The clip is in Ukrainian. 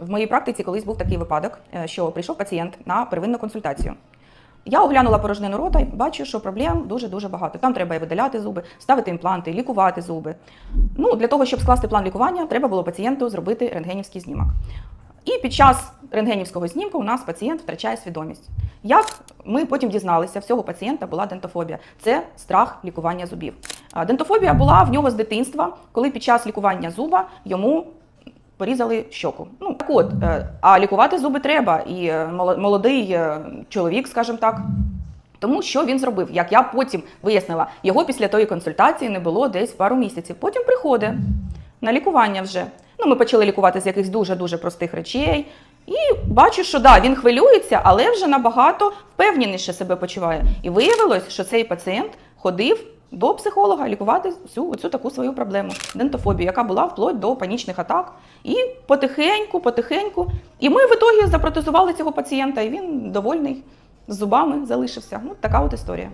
В моїй практиці колись був такий випадок, е, що прийшов пацієнт на первинну консультацію. Я оглянула порожнину рота і бачу, що проблем дуже-дуже багато. Там треба і видаляти зуби, ставити імпланти, лікувати зуби. Ну, для того, щоб скласти план лікування, треба було пацієнту зробити рентгенівський знімок. І під час рентгенівського знімку у нас пацієнт втрачає свідомість. Як ми потім дізналися, всього пацієнта була дентофобія. Це страх лікування зубів. Дентофобія була в нього з дитинства, коли під час лікування зуба йому порізали щоку. Ну от, е, а лікувати зуби треба. І е, молодий е, чоловік, скажімо так. Тому що він зробив, як я потім вияснила, його після тої консультації не було десь пару місяців. Потім приходить на лікування вже. Ну, ми почали лікувати з якихось дуже-дуже простих речей. І бачу, що да, він хвилюється, але вже набагато впевненіше себе почуває. І виявилось, що цей пацієнт ходив до психолога лікувати цю, цю таку свою проблему дентофобію, яка була вплоть до панічних атак. І потихеньку, потихеньку. І ми в ітогі запротезували цього пацієнта, і він довольний з зубами залишився. Ну, така от історія.